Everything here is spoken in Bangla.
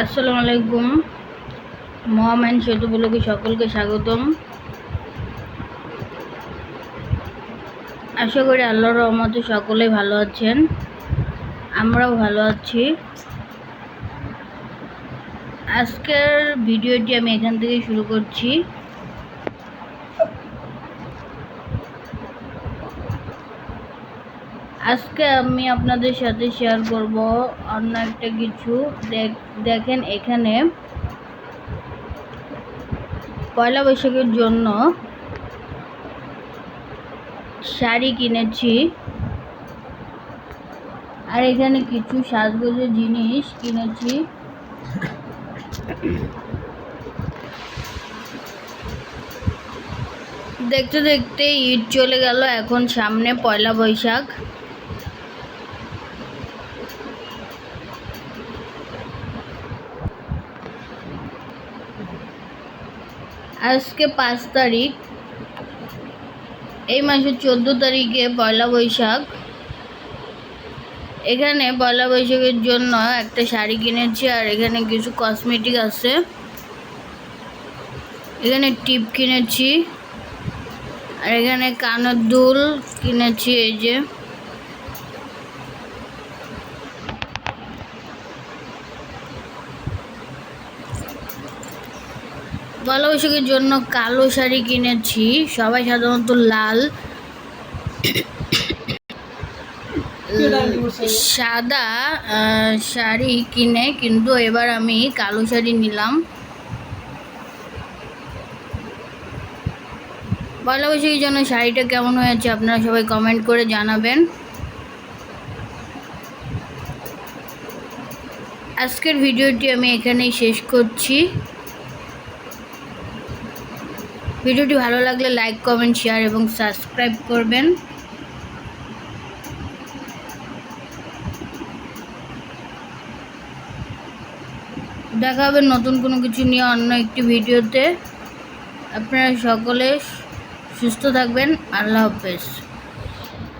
আসসালামু আলাইকুম। মহামাইন সেতু সকলকে স্বাগতম। আশা করি আল্লাহর রহমতে সকলেই ভালো আছেন। আমরাও ভালো আছি। আজকের ভিডিওটি আমি এখান থেকে শুরু করছি। আজকে আমি আপনাদের সাথে শেয়ার করব অন্য একটা কিছু। দেখ- দেখেন এখানে পয়লা বৈশাখের জন্য শাড়ি কিনেছি। আর এখানে কিছু সাজগোজের জিনিস কিনেছি। দেখতে দেখতে ঈদ চলে গেল, এখন সামনে পয়লা বৈশাখ। আজকে পাঁচ তারিখ। এই মাসের চোদ্দ তারিখে পয়লা বৈশাখ। এখানে পয়লা বৈশাখের জন্য একটা শাড়ি কিনেছি আর এখানে কিছু কসমেটিক আছে। এখানে টিপ কিনেছি। আর এখানে কানের দুল কিনেছি এই যে। পয়লা বৈশাখের জন্য কালো শাড়ি কিনেছি। সবাই সাধারণত লাল। সাদা শাড়ি কিনে, কিন্তু এবার আমি কালো শাড়ি নিলাম। পয়লা বৈশাখের জন্য শাড়িটা কেমন হয়েছে, আপনারা সবাই কমেন্ট করে জানাবেন। আজকের ভিডিওটি আমি এখানেই শেষ করছি। ভিডিওটি ভালো লাগলে লাইক, কমেন্ট, শেয়ার এবং সাবস্ক্রাইব করবেন। দেখা হবে নতুন কোনো কিছু নিয়ে অন্য একটি ভিডিওতে। আপনারা সকলে সুস্থ থাকবেন। আল্লাহ হাফেজ।